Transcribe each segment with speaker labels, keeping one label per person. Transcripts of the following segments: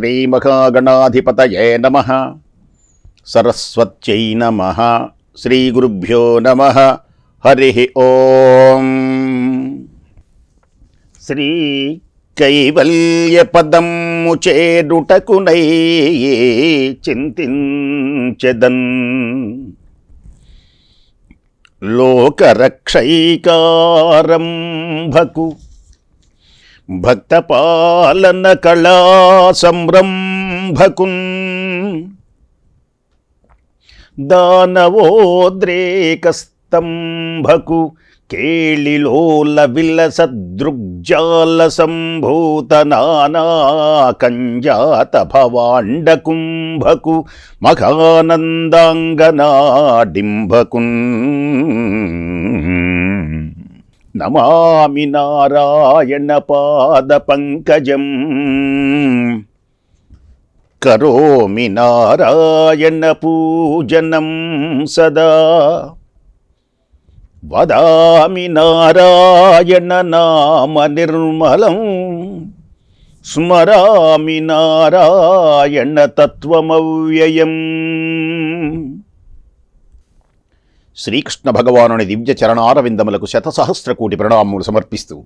Speaker 1: శ్రీమహాగణాధిపతయే నమ. సరస్వత్యై నమ. శ్రీగురుభ్యో నమ. హరి ఓం. శ్రీ కైవల్యపదము చేరుటకునై చింతించెదన్. లోకరక్షైకారంభకు భక్తపాలన కళా సంరంభకున్. దానవోద్రేకస్తంభకు కేళిలోల విలసదృగ్జాల సంభూత నానాకంజాత భవాండకుంభకు భవాండ మఖానందాంగనాడింభకున్ నమామి నారాయణ పాద పంకజం. కరోమి నారాయణ పూజనం సదా. వదామి నారాయణ నామ నిర్మలం. స్మరామి నారాయణ తత్వమవ్యయం. శ్రీకృష్ణ భగవానుని దివ్య చరణారవిందములకు శతసహస్ర కోటి ప్రణామములు సమర్పిస్తూ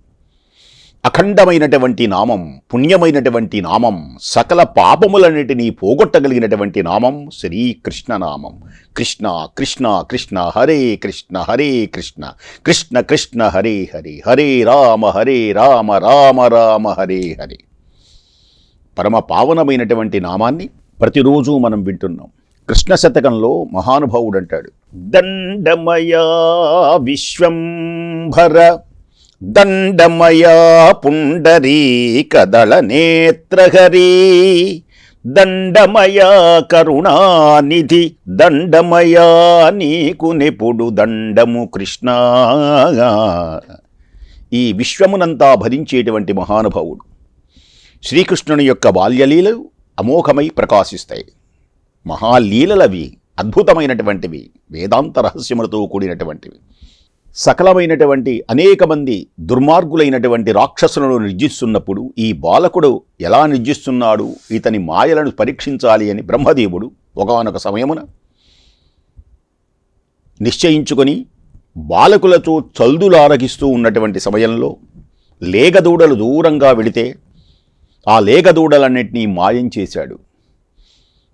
Speaker 1: అఖండమైనటువంటి నామం పుణ్యమైనటువంటి నామం సకల పాపములన్నిటినీ పోగొట్టగలిగినటువంటి నామం శ్రీకృష్ణ నామం. కృష్ణ కృష్ణ కృష్ణ హరే కృష్ణ హరే కృష్ణ. కృష్ణ కృష్ణ హరే హరే. హరే రామ హరే రామ రామ రామ హరే హరే. పరమ పావనమైనటువంటి నామాన్ని ప్రతిరోజు మనం వింటున్నాం. కృష్ణ శతకంలో మహానుభావుడు అంటాడు దండమయా విశ్వంభర దండమయా పుండరీకదళ నేత్రహరీ దండమయా కరుణానిధి దండమయా నీకు నిపుడు దండము కృష్ణ. ఈ విశ్వమునంతా భరించేటువంటి మహానుభావుడు. శ్రీకృష్ణుని యొక్క బాల్యలీలలు అమోఘమై ప్రకాశిస్తాయి. మహాలీలలవి అద్భుతమైనటువంటివి వేదాంత రహస్యములతో కూడినటువంటివి. సకలమైనటువంటి అనేక మంది దుర్మార్గులైనటువంటి రాక్షసులను నిర్జిస్తున్నప్పుడు ఈ బాలకుడు ఎలా నిర్జిస్తున్నాడు? ఇతని మాయలను పరీక్షించాలి అని బ్రహ్మదేవుడు ఒకనొక సమయమున నిశ్చయించుకొని బాలకులతో చల్దులారగిస్తూ ఉన్నటువంటి సమయంలో లేగదూడలు దూరంగా వెళితే ఆ లేగదూడలన్నింటినీ మాయం చేశాడు.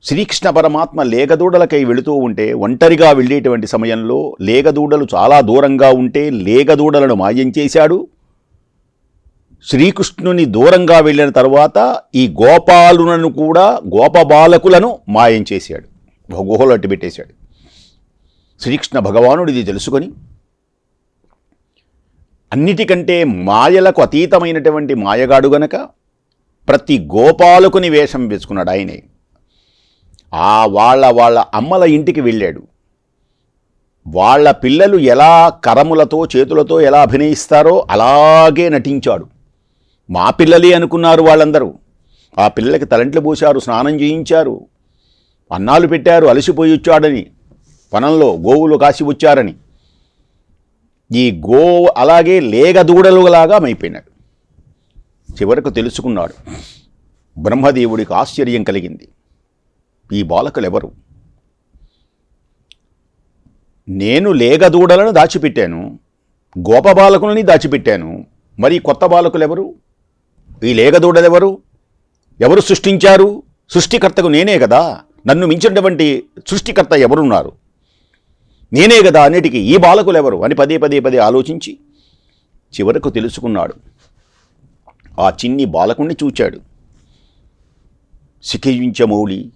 Speaker 1: శ్రీకృష్ణ పరమాత్మ లేగదూడలకై వెళుతూ ఉంటే ఒంటరిగా వెళ్ళేటువంటి సమయంలో లేగదూడలు చాలా దూరంగా ఉంటే లేగదూడలను మాయం చేశాడు. శ్రీకృష్ణుని దూరంగా వెళ్ళిన తర్వాత ఈ గోపాలులను కూడా గోపబాలకులను మాయం చేశాడు. ఒక గుహలో అట్టి పెట్టేశాడు. శ్రీకృష్ణ భగవానుడు ఇది తెలుసుకొని అన్నిటికంటే మాయలకు అతీతమైనటువంటి మాయగాడు గనక ప్రతి గోపాలకుని వేషం వేసుకున్నాడు ఆయనే. ఆ వాళ్ళ వాళ్ళ అమ్మల ఇంటికి వెళ్ళాడు. వాళ్ళ పిల్లలు ఎలా కరములతో చేతులతో ఎలా అభినయిస్తారో అలాగే నటించాడు. మా పిల్లలే అనుకున్నారు వాళ్ళందరూ. ఆ పిల్లలకి తలంట్లు పోశారు స్నానం చేయించారు అన్నాలు పెట్టారు అలసిపోయి వచ్చాడని వనంలో గోవులు కాసి వచ్చారని. ఈ గో అలాగే లేగదూడలులాగా మైపోయినాడు చివరకు తెలుసుకున్నాడు. బ్రహ్మదేవుడికి ఆశ్చర్యం కలిగింది. ఈ బాలకులెవరు? నేను లేగదూడలను దాచిపెట్టాను గోపబాలకులని దాచిపెట్టాను. మరి కొత్త బాలకులెవరు? ఈ లేగదూడలెవరు? ఎవరు సృష్టించారు? సృష్టికర్తకు నేనే కదా నన్ను మించినటువంటి సృష్టికర్త ఎవరున్నారు? నేనే కదా అన్నిటికీ ఈ బాలకులెవరు? అని పదే పదే పదే ఆలోచించి చివరకు తెలుసుకున్నాడు. ఆ చిన్ని బాలకుణ్ణి చూచాడు. శిఖించమౌళి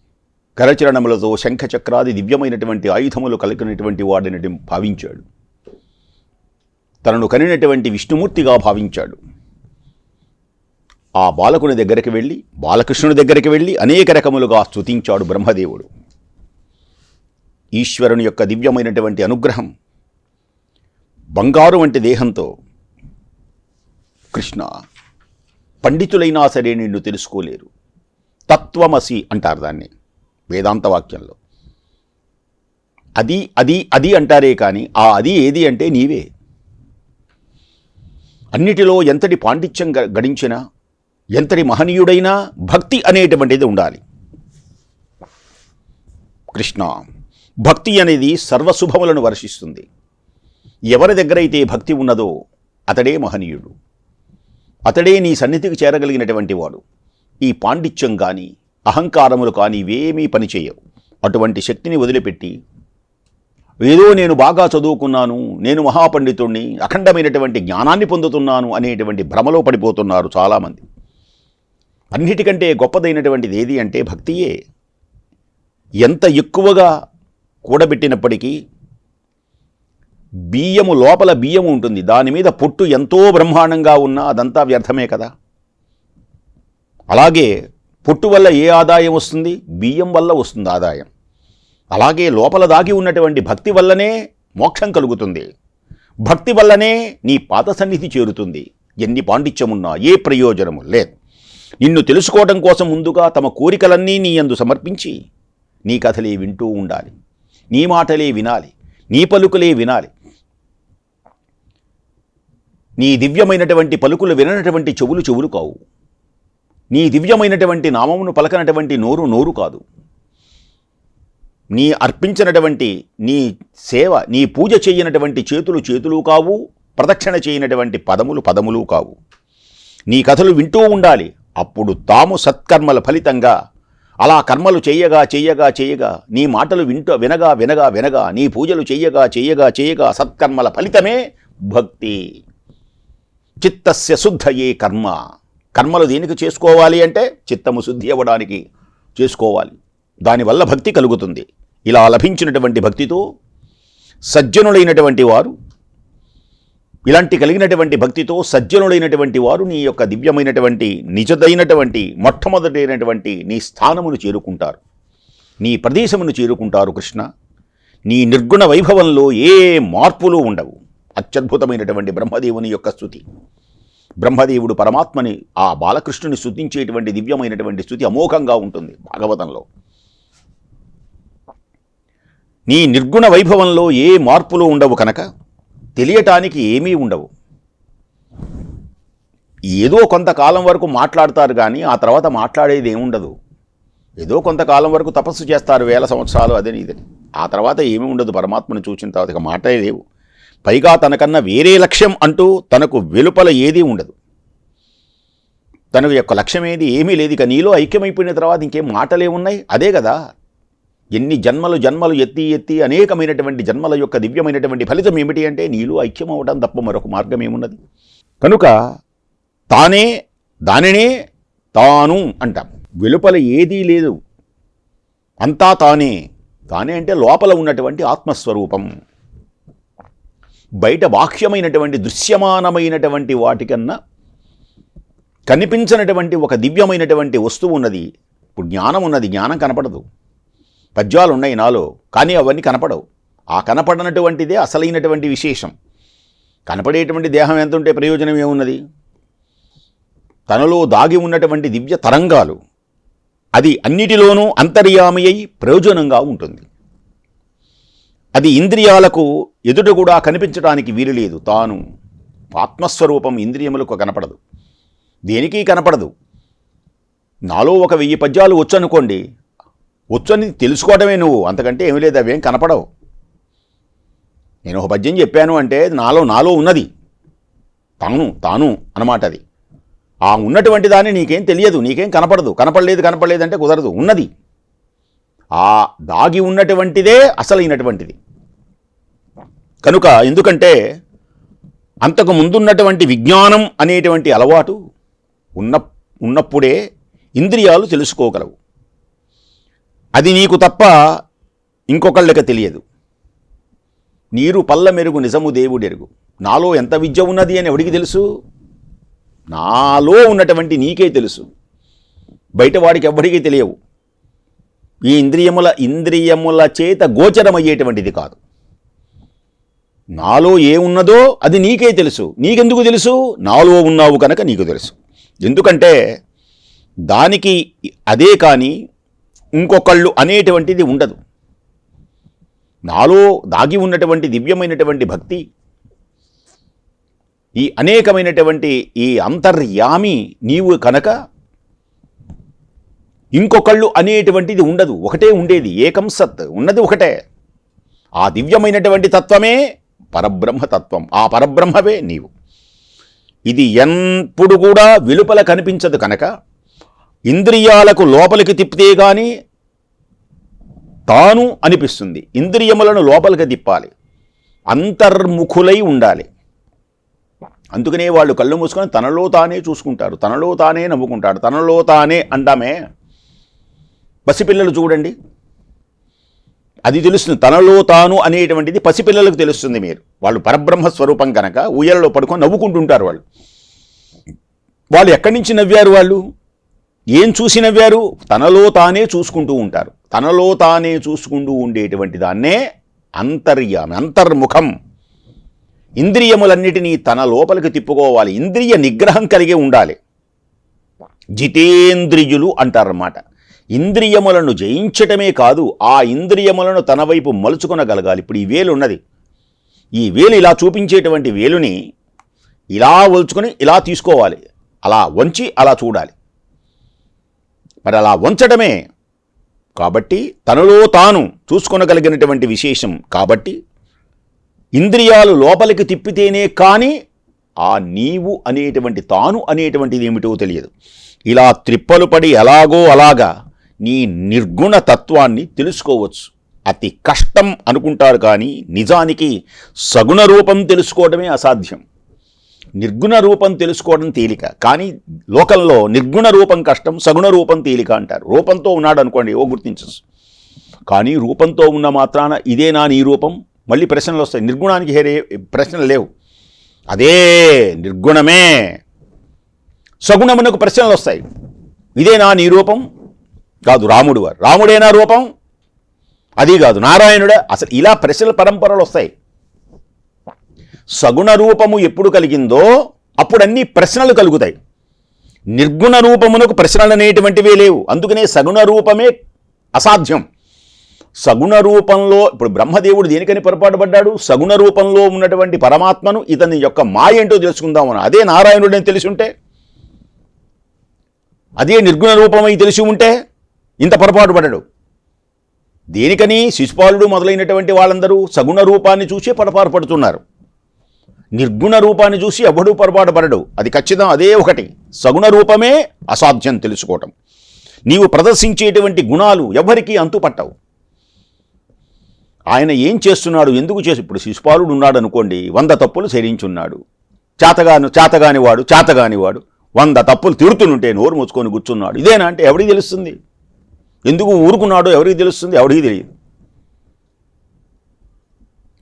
Speaker 1: కరచరణములతో శంఖచక్రాది దివ్యమైనటువంటి ఆయుధములు కలిగినటువంటి వాడినటి భావించాడు. తనను కనినటువంటి విష్ణుమూర్తిగా భావించాడు. ఆ బాలకుని దగ్గరికి వెళ్ళి బాలకృష్ణుని దగ్గరికి వెళ్ళి అనేక రకములుగా స్తుతించాడు బ్రహ్మదేవుడు. ఈశ్వరుని యొక్క దివ్యమైనటువంటి అనుగ్రహం బంగారు వంటి దేహంతో కృష్ణ పండితులైనా సరే నిన్ను తెలుసుకోలేరు. తత్వమసి అంటారు దాన్ని. వేదాంత వాక్యంలో అది అది అది అంటారే కానీ ఆ అది ఏది అంటే నీవే. అన్నిటిలో ఎంతటి పాండిత్యం గ- గడించినా ఎంతటి మహనీయుడైనా భక్తి అనేటువంటిది ఉండాలి. కృష్ణ భక్తి అనేది సర్వశుభములను వర్షిస్తుంది. ఎవరి దగ్గరైతే భక్తి ఉన్నదో అతడే మహనీయుడు. అతడే నీ సన్నిధికి చేరగలిగినటువంటి వాడు. ఈ పాండిత్యం కానీ అహంకారములు కానీ ఇవేమీ పనిచేయవు అటువంటి శక్తిని వదిలిపెట్టి ఏదో నేను బాగా చదువుకున్నాను నేను మహాపండితుణ్ణి అఖండమైనటువంటి జ్ఞానాన్ని పొందుతున్నాను అనేటువంటి భ్రమలో పడిపోతున్నారు చాలామంది. అన్నిటికంటే గొప్పదైనటువంటిది ఏది అంటే భక్తియే. ఎంత ఎక్కువగా కూడబెట్టినప్పటికీ బియ్యము లోపల బియ్యము ఉంటుంది. దాని మీద పొట్టు ఎంతో బ్రహ్మాండంగా ఉన్నా అదంతా వ్యర్థమే కదా. అలాగే పొట్టు వల్ల ఏ ఆదాయం వస్తుంది? బియ్యం వల్ల వస్తుంది ఆదాయం. అలాగే లోపల దాగి ఉన్నటువంటి భక్తి వల్లనే మోక్షం కలుగుతుంది. భక్తి వల్లనే నీ పాత సన్నిధి చేరుతుంది. ఎన్ని పాండిత్యమున్నా ఏ ప్రయోజనము లేదు. నిన్ను తెలుసుకోవడం కోసం ముందుగా తమ కోరికలన్నీ నీ యందు సమర్పించి నీ కథలే వింటూ ఉండాలి. నీ మాటలే వినాలి. నీ పలుకులే వినాలి. నీ దివ్యమైనటువంటి పలుకులు విననటువంటి చెవులు చెవులు కావు నీ దివ్యమైనటువంటి నామమును పలకనటువంటి నోరు నోరు కాదు. నీ అర్పించినటువంటి నీ సేవ నీ పూజ చేయనటువంటి చేతులు చేతులు కావు ప్రదక్షిణ చేయనటువంటి పదములు పదములు కావు. నీ కథలు వింటూ ఉండాలి. అప్పుడు తాము సత్కర్మల ఫలితంగా అలా కర్మలు చేయగా చేయగా చేయగా నీ మాటలు వింటూ వినగా వినగా వినగా నీ పూజలు చేయగా చేయగా చేయగా సత్కర్మల ఫలితమే భక్తి. చిత్తస్య శుద్ధయే కర్మ. కర్మలు దేనికి చేసుకోవాలి అంటే చిత్తము శుద్ధి అవ్వడానికి చేసుకోవాలి. దానివల్ల భక్తి కలుగుతుంది. ఇలా లభించినటువంటి భక్తితో సజ్జనులైనటువంటి వారు ఇలాంటి కలిగినటువంటి భక్తితో సజ్జనులైనటువంటి వారు నీ యొక్క దివ్యమైనటువంటి నిజదైనటువంటి మొట్టమొదటైనటువంటి నీ స్థానమును చేరుకుంటారు. నీ ప్రదేశమును చేరుకుంటారు కృష్ణ. నీ నిర్గుణ వైభవంలో ఏ మార్పులు ఉండవు. అత్యద్భుతమైనటువంటి బ్రహ్మదేవుని యొక్క స్థుతి. బ్రహ్మదేవుడు పరమాత్మని ఆ బాలకృష్ణుని శుద్ధించేటువంటి దివ్యమైనటువంటి స్థుతి అమోఘంగా ఉంటుంది భాగవతంలో. నీ నిర్గుణ వైభవంలో ఏ మార్పులు ఉండవు కనుక తెలియటానికి ఏమీ ఉండవు. ఏదో కొంతకాలం వరకు మాట్లాడతారు కానీ ఆ తర్వాత మాట్లాడేది ఏముండదు ఏదో కొంతకాలం వరకు తపస్సు చేస్తారు వేల సంవత్సరాలు అదే ఇదని ఆ తర్వాత ఏమీ ఉండదు పరమాత్మను చూసిన తర్వాత ఇక మాటే లేవు. పైగా తనకన్నా వేరే లక్ష్యం అంటూ తనకు వెలుపల ఏదీ ఉండదు. తన యొక్క లక్ష్యం ఏది ఏమీ లేదు ఇక నీలో ఐక్యమైపోయిన తర్వాత ఇంకేం మాటలే ఉన్నాయి? అదే కదా. ఎన్ని జన్మలు జన్మలు ఎత్తి ఎత్తి అనేకమైనటువంటి జన్మల యొక్క దివ్యమైనటువంటి ఫలితం ఏమిటి అంటే నీలో ఐక్యం అవడం తప్ప మరొక మార్గం ఏమున్నది? కనుక తానే దానినే తాను అంటాం. వెలుపల ఏదీ లేదు. అంతా తానే. తానే అంటే లోపల ఉన్నటువంటి ఆత్మస్వరూపం. బయట బాహ్యమైనటువంటి దృశ్యమానమైనటువంటి వాటికన్నా కనిపించినటువంటి ఒక దివ్యమైనటువంటి వస్తువు ఉన్నది. ఇప్పుడు జ్ఞానం ఉన్నది జ్ఞానం కనపడదు. పద్యాలు ఉన్నాయి నాలో కానీ అవన్నీ కనపడవు. ఆ కనపడనటువంటిదే అసలైనటువంటి విశేషం. కనపడేటువంటి దేహం ఎంత ఉంటే ప్రయోజనం ఏమున్నది? తనలో దాగి ఉన్నటువంటి దివ్య తరంగాలు. అది అన్నిటిలోనూ అంతర్యామి అయి ప్రయోజనంగా ఉంటుంది. అది ఇంద్రియాలకు ఎదుట కూడా కనిపించడానికి వీలు లేదు. తాను ఆత్మస్వరూపం ఇంద్రియములకు కనపడదు. దేనికి కనపడదు. నాలో ఒక వెయ్యి పద్యాలు వచ్చనుకోండి. వచ్చని తెలుసుకోవడమే నువ్వు. అంతకంటే ఏమీ లేదు. అవేం కనపడవు. నేను ఒక పద్యం చెప్పాను అంటే నాలో నాలో ఉన్నది. తాను తాను అన్నమాట అది. ఆ ఉన్నటువంటి దాన్ని నీకేం తెలియదు. నీకేం కనపడదు. కనపడలేదు కనపడలేదు అంటే కుదరదు. ఉన్నది. ఆ దాగి ఉన్నటువంటిదే అసలైనటువంటిది. కనుక ఎందుకంటే అంతకు ముందున్నటువంటి విజ్ఞానం అనేటువంటి అలవాటు ఉన్న ఉన్నప్పుడే ఇంద్రియాలు తెలుసుకోగలవు. అది నీకు తప్ప ఇంకొకళ్ళకి తెలియదు. నీరు పల్ల మెరుగు నిజము దేవుడెరుగు నాలో ఎంత విద్య ఉన్నది అని ఎవడికి తెలుసు? నాలో ఉన్నటువంటి నీకే తెలుసు. బయటవాడికి ఎవ్వడికి తెలియవు. ఈ ఇంద్రియముల ఇంద్రియముల చేత గోచరమయ్యేటువంటిది కాదు. నాలో ఏమున్నదో అది నీకే తెలుసు. నీకెందుకు తెలుసు? నాలో ఉన్నావు కనుక నీకు తెలుసు. ఎందుకంటే దానికి అదే కానీ ఇంకొకళ్ళు అనేటువంటిది ఉండదు. నాలో దాగి ఉన్నటువంటి దివ్యమైనటువంటి భక్తి ఈ అనేకమైనటువంటి ఈ అంతర్యామి నీవు కనుక ఇంకొకళ్ళు అనేటువంటిది ఉండదు. ఒకటే ఉండేది. ఏకం సత్. ఉన్నది ఒకటే. ఆ దివ్యమైనటువంటి తత్వమే పరబ్రహ్మ తత్వం ఆ పరబ్రహ్మవే నీవు. ఇది ఎప్పుడు కూడా వెలుపల కనిపించదు కనుక ఇంద్రియాలకు లోపలికి తిప్పితే గాని తాను అనిపిస్తుంది. ఇంద్రియములను లోపలికి తిప్పాలి. అంతర్ముఖులై ఉండాలి. అందుకనే వాళ్ళు కళ్ళు మూసుకొని తనలో తానే చూసుకుంటారు. తనలో తానే నవ్వుకుంటాడు. తనలో తానే అంటామే పసిపిల్లలు చూడండి. అది తెలుస్తుంది. తనలో తాను అనేటువంటిది పసిపిల్లలకు తెలుస్తుంది మీరు. వాళ్ళు పరబ్రహ్మ స్వరూపం కనుక ఉయ్యలలో పడుకొని నవ్వుకుంటుంటారు వాళ్ళు. వాళ్ళు ఎక్కడి నుంచి నవ్వారు వాళ్ళు? ఏం చూసి నవ్వారు? తనలో తానే చూసుకుంటూ ఉంటారు. తనలో తానే చూసుకుంటూ ఉండేటువంటి దాన్నే అంతర్యామి అంతర్ముఖం. ఇంద్రియములన్నిటినీ తన లోపలికి తిప్పుకోవాలి. ఇంద్రియ నిగ్రహం కలిగి ఉండాలి. జితేంద్రియులు అంటారన్నమాట. ఇంద్రియములను జయించటమే కాదు ఆ ఇంద్రియములను తన వైపు మలుచుకొనగలగాలి. ఇప్పుడు ఈ వేలు ఉన్నది. ఈ వేలు ఇలా చూపించేటువంటి వేలుని ఇలా ఒలుచుకొని ఇలా తీసుకోవాలి. అలా వంచి అలా చూడాలి. మరి అలా వంచడమే కాబట్టి తనలో తాను చూసుకొనగలిగినటువంటి విశేషం కాబట్టి ఇంద్రియాలు లోపలికి తిప్పితేనే కానీ ఆ నీవు అనేటువంటి తాను అనేటువంటిది ఏమిటో తెలియదు. ఇలా త్రిప్పలు పడి ఎలాగో అలాగా నీ నిర్గుణ తత్వాన్ని తెలుసుకోవచ్చు. అతి కష్టం అనుకుంటారు కానీ నిజానికి సగుణ రూపం తెలుసుకోవడమే అసాధ్యం. నిర్గుణ రూపం తెలుసుకోవడం తేలిక కానీ లోకంలో నిర్గుణ రూపం కష్టం సగుణ రూపం తేలిక అంటారు. రూపంతో ఉన్నాడు అనుకోండి ఓ గుర్తించచ్చు. కానీ రూపంతో ఉన్న మాత్రాన ఇదే నా నీ రూపం మళ్ళీ ప్రశ్నలు వస్తాయి. నిర్గుణానికి హేరే ప్రశ్నలు లేవు. అదే నిర్గుణమే. సగుణమునకు ప్రశ్నలు వస్తాయి. ఇదే నా నీ రూపం కాదు రాముడు వారు. రాముడేనా రూపం? అది కాదు. నారాయణుడే. అసలు ఇలా ప్రశ్నల పరంపరలు వస్తాయి. సగుణ రూపము ఎప్పుడు కలిగిందో అప్పుడు అన్ని ప్రశ్నలు కలుగుతాయి. నిర్గుణ రూపమునకు ప్రశ్నలు అనేటువంటివే లేవు. అందుకనే సగుణ రూపమే అసాధ్యం. సగుణ రూపంలో ఇప్పుడు బ్రహ్మదేవుడు దేనికని పొరపాటు పడ్డాడు? సగుణ రూపంలో ఉన్నటువంటి పరమాత్మను ఇతని యొక్క మాయ ఏంటో తెలుసుకుందామని అదే నారాయణుడని తెలిసి ఉంటే? అదే నిర్గుణ రూపమై తెలిసి ఉంటే? ఇంత పొరపాటు పడడు దేనికని శిశుపాలుడు మొదలైనటువంటి వాళ్ళందరూ సగుణ రూపాన్ని చూసే పొరపాటు పడుతున్నారు. నిర్గుణ రూపాన్ని చూసి ఎవడూ పొరపాటు పడడు. అది ఖచ్చితం అదే ఒకటి. సగుణ రూపమే అసాధ్యం తెలుసుకోవటం. నీవు ప్రదర్శించేటువంటి గుణాలు ఎవరికీ అంతుపట్టవు ఆయన ఏం చేస్తున్నాడు? ఎందుకు చేసి? ఇప్పుడు శిశుపాలుడు ఉన్నాడు అనుకోండి వంద తప్పులు శరించున్నాడు చేతగాను చేతగాని వాడు చేతగాని వాడు వంద తప్పులు తిడుతుంటే నోరు మూసుకొని కూర్చున్నాడు. ఇదేనా అంటే ఎవడికి తెలుస్తుంది? ఎందుకు ఊరుకున్నాడో ఎవరికి తెలుస్తుంది? ఎవరికి తెలియదు.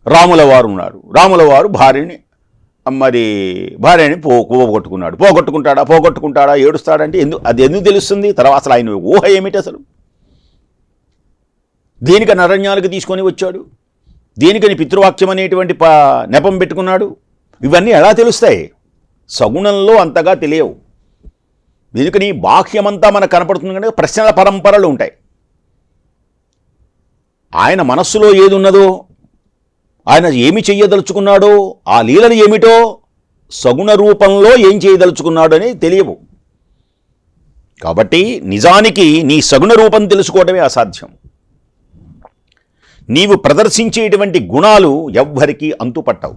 Speaker 1: రాముల వారు ఉన్నాడు రాముల వారు భార్యని మరి భార్యని పో పోగొట్టుకున్నాడు. పోగొట్టుకుంటాడా? పోగొట్టుకుంటాడా? ఏడుస్తాడంటే ఎందుకు అది ఎందుకు తెలుస్తుంది? తర్వాత అసలు ఆయన ఊహ ఏమిటి అసలు? దేనికని అరణ్యాలకు తీసుకొని వచ్చాడు? దేనికని పితృవాక్యం అనేటువంటి ప నెపం పెట్టుకున్నాడు? ఇవన్నీ ఎలా తెలుస్తాయి? సగుణంలో అంతగా తెలియవు. ఎందుకని బాహ్యమంతా మనకు కనపడుతుంది కనుక ప్రశ్నల పరంపరలు ఉంటాయి. ఆయన మనస్సులో ఏది ఉన్నదో ఆయన ఏమి చెయ్యదలుచుకున్నాడో ఆ లీలలు ఏమిటో సగుణ రూపంలో ఏం చేయదలుచుకున్నాడు అని తెలియవు. కాబట్టి నిజానికి నీ సగుణ రూపం తెలుసుకోవడమే అసాధ్యం. నీవు ప్రదర్శించేటువంటి గుణాలు ఎవ్వరికీ అంతుపట్టవు.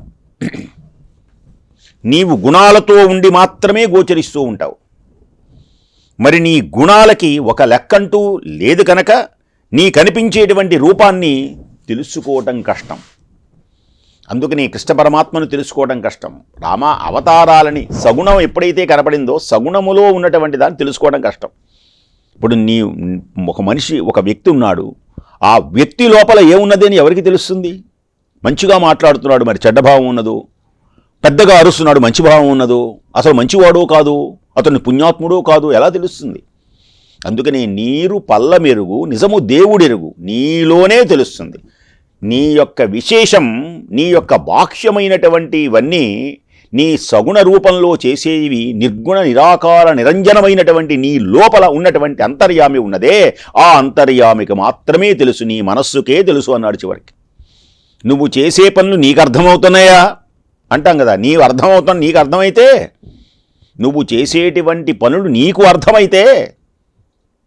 Speaker 1: నీవు గుణాలతో ఉండి మాత్రమే గోచరిస్తూ ఉంటావు. మరి నీ గుణాలకి ఒక లెక్కంటూ లేదు కనుక నీ కనిపించేటువంటి రూపాన్ని తెలుసుకోవటం కష్టం. అందుకని కృష్ణ పరమాత్మను తెలుసుకోవడం కష్టం. రామ అవతారాలని సగుణం ఎప్పుడైతే కనపడిందో సగుణములో ఉన్నటువంటి దాన్ని తెలుసుకోవడం కష్టం. ఇప్పుడు నీ ఒక మనిషి ఒక వ్యక్తి ఉన్నాడు. ఆ వ్యక్తి లోపల ఏమున్నది అని ఎవరికి తెలుస్తుంది? మంచిగా మాట్లాడుతున్నాడు మరి చెడ్డ భావం ఉన్నదో? పెద్దగా అరుస్తున్నాడు మంచి భావం ఉన్నదో. అసలు మంచివాడో కాదు అతని పుణ్యాత్ముడో కాదు ఎలా తెలుస్తుంది? అందుకని నీరు పల్ల మెరుగు నిజము దేవుడెరుగు నీలోనే తెలుస్తుంది. నీ యొక్క విశేషం నీ యొక్క బాహ్యమైనటువంటి ఇవన్నీ నీ సగుణ రూపంలో చేసేవి నిర్గుణ నిరాకార నిరంజనమైనటువంటి నీ లోపల ఉన్నటువంటి అంతర్యామి ఉన్నదే. ఆ అంతర్యామికి మాత్రమే తెలుసు నీ మనస్సుకే తెలుసు అన్నాడు చివరికి. నువ్వు చేసే పనులు నీకు అర్థమవుతున్నాయా అంటాం కదా నీవు అర్థమవుతాం నీకు అర్థమైతే నువ్వు చేసేటువంటి పనులు నీకు అర్థమైతే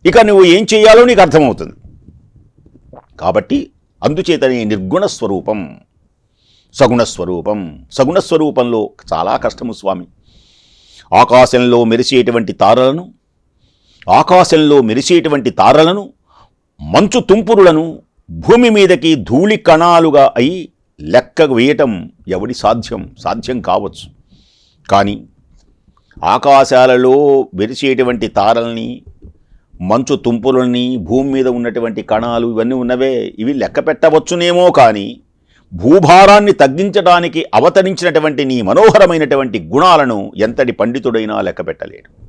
Speaker 1: ఇక నువ్వు ఏం చేయాలో నీకు అర్థమవుతుంది. కాబట్టి అందుచేతనే నిర్గుణ స్వరూపం సగుణ స్వరూపం సగుణ స్వరూపంలో చాలా కష్టము స్వామి. ఆకాశంలో మెరిసేటువంటి తారలను ఆకాశంలో మెరిసేటువంటి తారలను మంచు తుంపురులను భూమి మీదకి ధూళి కణాలుగా అయి లెక్క వేయటం ఎవడి సాధ్యం? సాధ్యం కావచ్చు. కానీ ఆకాశాలలో వెరిసేటువంటి తారల్ని మంచు తుంపులని భూమి మీద ఉన్నటువంటి కణాలు ఇవన్నీ ఉన్నవే ఇవి లెక్క పెట్టవచ్చునేమో కానీ భూభారాన్ని తగ్గించడానికి అవతరించినటువంటి నీ మనోహరమైనటువంటి గుణాలను ఎంతటి పండితుడైనా లెక్క పెట్టలేడు.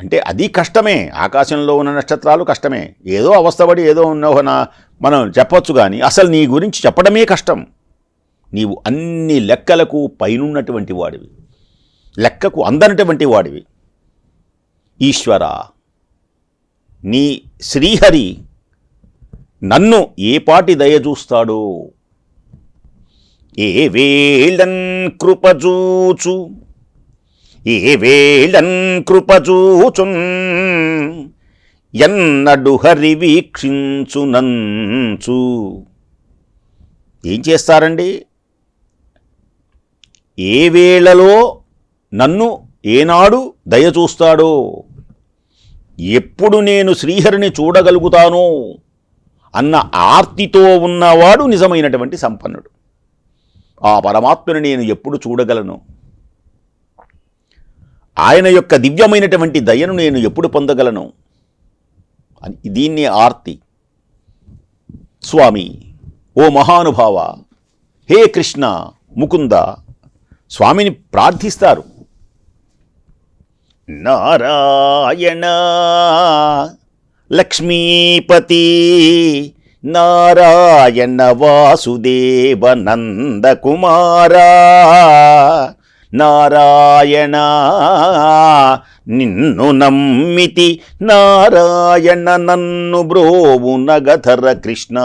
Speaker 1: అంటే అది కష్టమే. ఆకాశంలో ఉన్న నక్షత్రాలు కష్టమే. ఏదో అవస్థపడి ఏదో ఉన్న మనం చెప్పొచ్చు కానీ అసలు నీ గురించి చెప్పడమే కష్టం. నీవు అన్ని లెక్కలకు పైనున్నటువంటి వాడివి. లెక్కకు అందనటువంటి వాడివి. ఈశ్వర నీ శ్రీహరి నన్ను ఏ పాటి దయ చూస్తాడో? ఏ వేళన్ కృపజూచు ఏ వేళన్ కృపజూచున్ ఎన్నడు హరి వీక్షించునంచు. ఏం చేస్తారండి? ఏ వేళలో నన్ను ఏనాడు దయ చూస్తాడో? ఎప్పుడు నేను శ్రీహరిని చూడగలుగుతానో? అన్న ఆర్తితో ఉన్నవాడు నిజమైనటువంటి సంపన్నుడు. ఆ పరమాత్మని నేను ఎప్పుడు చూడగలను? ఆయన యొక్క దివ్యమైనటువంటి దయను నేను ఎప్పుడు పొందగలను? అని దీన్ని ఆర్తి. స్వామి ఓ మహానుభావ హే కృష్ణ ముకుంద స్వామిని ప్రార్థిస్తారు. నారాయణ లక్ష్మీపతి నారాయణ వాసుదేవ నందకుమారా నారాయణ నిన్ను నమ్మితి నారాయణ నన్ను బ్రోవు నగధర కృష్ణ.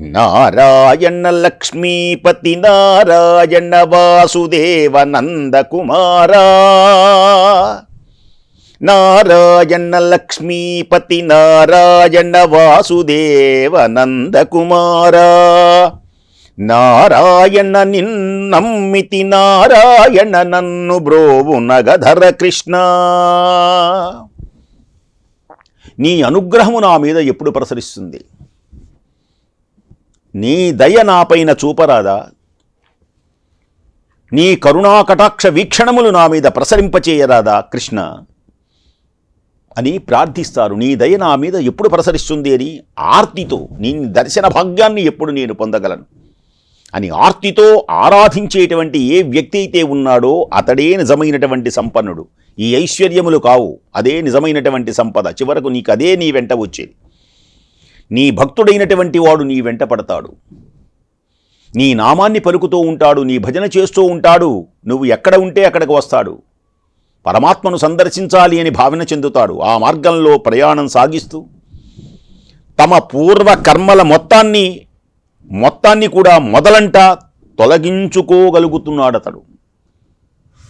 Speaker 1: నారాయణ లక్ష్మీపతి నారాయణ వాసుదేవ నందకుమారా. నారాయణ లక్ష్మీపతి నారాయణ వాసుదేవ నందకుమారా. నారాయణ నిన్నమ్మితి నారాయణ నన్ను బ్రోవు నగధర కృష్ణ. నీ అనుగ్రహము నా మీద ఎప్పుడు ప్రసరిస్తుంది? నీ దయ నాపైన చూపరాదా? నీ కరుణా కటాక్ష వీక్షణములు నా మీద ప్రసరింపచేయరాదా కృష్ణ? అని ప్రార్థిస్తారు. నీ దయ నా మీద ఎప్పుడు ప్రసరిస్తుంది అని ఆర్తితో నీ దర్శన భాగ్యాన్ని ఎప్పుడు నేను పొందగలను? అని ఆర్తితో ఆరాధించేటువంటి ఏ వ్యక్తి అయితే ఉన్నాడో అతడే నిజమైనటువంటి సంపన్నుడు. ఈ ఐశ్వర్యములు కావు. అదే నిజమైనటువంటి సంపద. చివరకు నీకు అదే నీ వెంట వచ్చేది. నీ భక్తుడైనటువంటి వాడు నీ వెంట పడతాడు. నీ నామాన్ని పలుకుతూ ఉంటాడు. నీ భజన చేస్తూ ఉంటాడు. నువ్వు ఎక్కడ ఉంటే అక్కడికి వస్తాడు. పరమాత్మను సందర్శించాలి అని భావన చెందుతాడు. ఆ మార్గంలో ప్రయాణం సాగిస్తూ తమ పూర్వ కర్మల మొత్తాన్ని మొత్తాన్ని కూడా మొదలంట తొలగించుకోగలుగుతున్నాడతడు.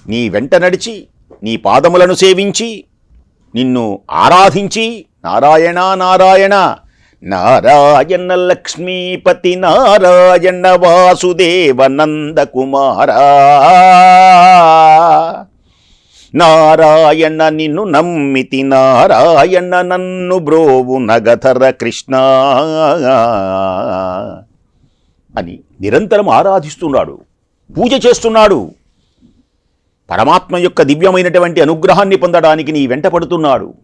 Speaker 1: నీ వెంట నడిచి నీ పాదములను సేవించి నిన్ను ఆరాధించి నారాయణ నారాయణ నారాయణ లక్ష్మీపతి నారాయణ వాసుదేవ నందకుమారా. నారాయణ నిన్ను నమ్మితి నారాయణ నన్ను బ్రోవు నగధర కృష్ణ. అని నిరంతరం ఆరాధిస్తున్నాడు. పూజ చేస్తున్నాడు. పరమాత్మ యొక్క దివ్యమైనటువంటి అనుగ్రహాన్ని పొందడానికి నీ వెంట పడుతున్నాడు.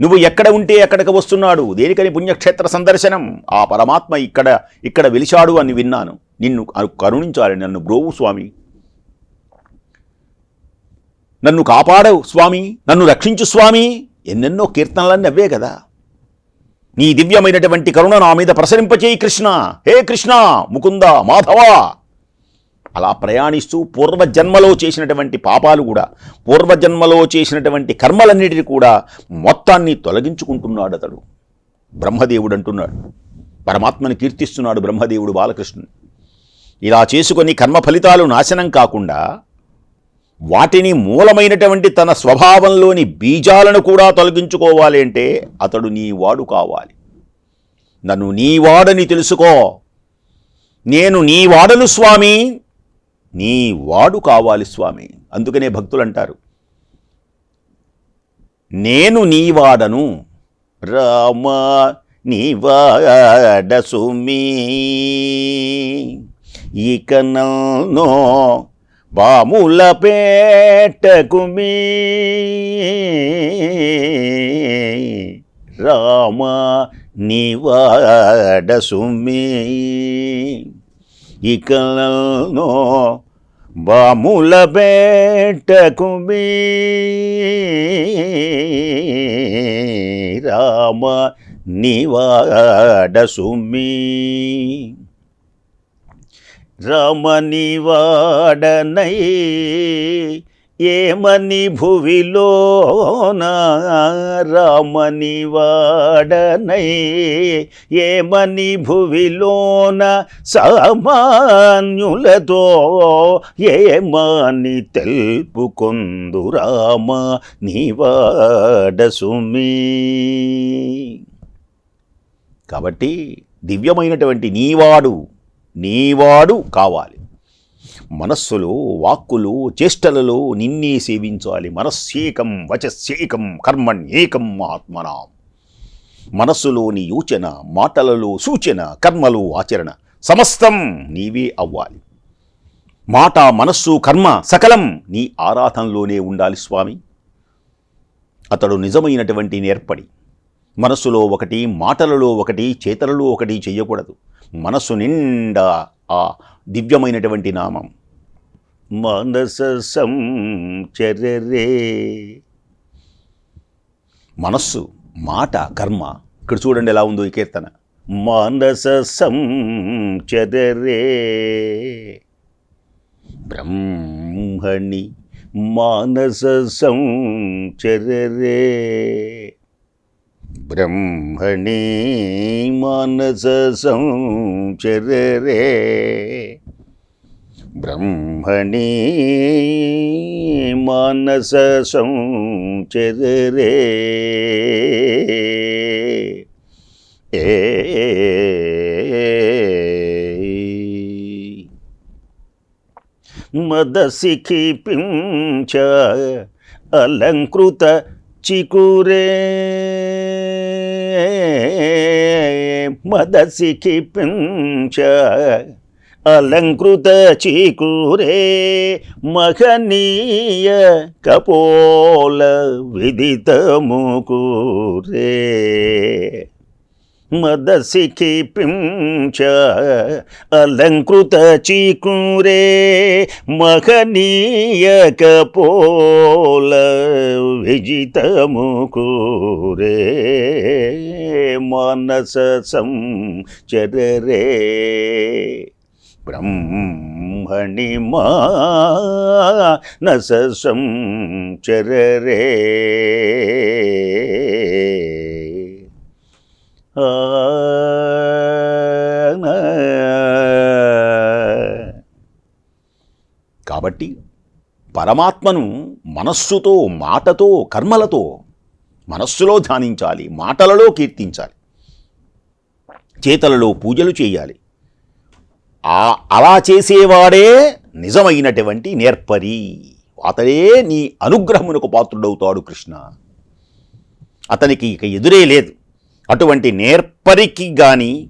Speaker 1: నువ్వు ఎక్కడ ఉంటే ఎక్కడికి వస్తున్నాడు. దేనికని పుణ్యక్షేత్ర సందర్శనం? ఆ పరమాత్మ ఇక్కడ ఇక్కడ వెలిశాడు అని విన్నాను. నిన్ను కరుణించాలి నన్ను బ్రోవు స్వామి. నన్ను కాపాడవు స్వామి. నన్ను రక్షించు స్వామి. ఎన్నెన్నో కీర్తనలన్నీ అవే కదా. నీ దివ్యమైనటువంటి కరుణ నా మీద ప్రసరింపచేయి కృష్ణ. హే కృష్ణ ముకుంద మాధవ. అలా ప్రయాణిస్తూ పూర్వజన్మలో చేసినటువంటి పాపాలు కూడా పూర్వజన్మలో చేసినటువంటి కర్మలన్నిటిని కూడా మొత్తాన్ని తొలగించుకుంటున్నాడు అతడు. బ్రహ్మదేవుడు అంటున్నాడు. పరమాత్మని కీర్తిస్తున్నాడు బ్రహ్మదేవుడు బాలకృష్ణుడు ఇలా చేసుకొని కర్మ ఫలితాలు నాశనం కాకుండా వాటిని మూలమైనటువంటి తన స్వభావంలోని బీజాలను కూడా తొలగించుకోవాలి అంటే అతడు నీ వాడు కావాలి. నన్ను నీ వాడని తెలుసుకో. నేను నీ వాడను స్వామి. నీ వాడు కావాలి స్వామి. అందుకనే భక్తులు అంటారు. నేను నీ వాడను. రామ నీవాడ సుమీ ఇక నో బాముల పేటకు మీ రామ నీవాడ సుమీ. ఇక నన్ను బాముల పేటకుమీ రామ నివాడ సుమీ. రమని వాడనై ఏమని భువిలోన రామని వాడనై ఏమని భువిలోన సామాన్యులతో ఏమని తెలుపుకొందు రామ నీవాడ కాబట్టి దివ్యమైనటువంటి నీవాడు నీవాడు కావాలి. మనస్సులో వాక్కులు చేష్టలలో నిన్నే సేవించాలి. మనస్సేకం వచస్సేకం కర్మణ్యేకం ఆత్మనాం. మనస్సులోని యోచన మాటలలో సూచన కర్మలు ఆచరణ సమస్తం నీవే అవ్వాలి. మాట మనస్సు కర్మ సకలం నీ ఆరాధనలోనే ఉండాలి స్వామి. అతడు నిజమైనటువంటి నేర్పడి మనస్సులో ఒకటి మాటలలో ఒకటి చేతలలో ఒకటి చేయకూడదు. మనస్సు నిండా ఆ దివ్యమైనటువంటి నామం. మనసం సంచరరే మనస్సు మాట కర్మ. ఇక్కడ చూడండి ఎలా ఉందో ఈ కీర్తన. మనససం సంచరరే బ్రహ్మణి మానస సంచరరే బ్రహ్మణి మానస సంచరరే బ్రహ్మణి మానస సంచరరే ఏ మదసిఖి పించ అలంకృత చికురే మదసికి పించ అలంకృత చీకూరే మహనీయ కపోల విదితముకూరే మదసిఖి పించ అలంకృత చీకురే మహనీయక పోల విజితముకురే. మానస సంచరరే బ్రహ్మణి మానస సంచరరే. కాబట్టి పరమాత్మను మనస్సుతో మాటతో కర్మలతో మనస్సులో ధ్యానించాలి మాటలలో కీర్తించాలి చేతలలో పూజలు చేయాలి. ఆ అలా చేసేవాడే నిజమైనటువంటి నేర్పరి. అతడే నీ అనుగ్రహమునకు పాత్రుడవుతాడు కృష్ణ. అతనికి ఇక ఎదురే లేదు. అటువంటి నేర్పరికి కానీ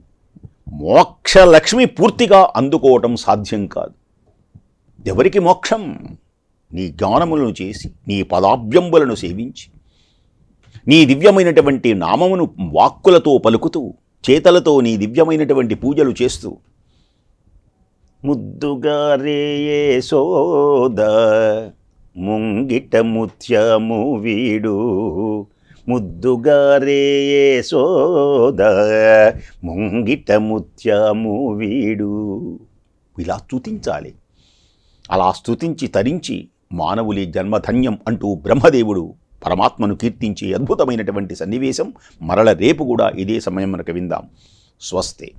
Speaker 1: మోక్షలక్ష్మి పూర్తిగా అందుకోవటం సాధ్యం కాదు. ఎవరికి మోక్షం? నీ జ్ఞానములను చేసి నీ పదాభ్యంబులను సేవించి నీ దివ్యమైనటువంటి నామమును వాక్కులతో పలుకుతూ చేతలతో నీ దివ్యమైనటువంటి పూజలు చేస్తూ ముద్దుగారే సోద ముంగిట ముత్యము వీడు ముద్దుగారే సోద ముంగిట ముత్యము వీడు. ఇలా స్తుతించాలి. అలా స్తుతించి తరించి మానవులి జన్మధన్యం అంటూ బ్రహ్మదేవుడు పరమాత్మను కీర్తించి అద్భుతమైనటువంటి సన్నివేశం మరల రేపు కూడా ఇదే సమయం మనకు విందాం. స్వస్తే.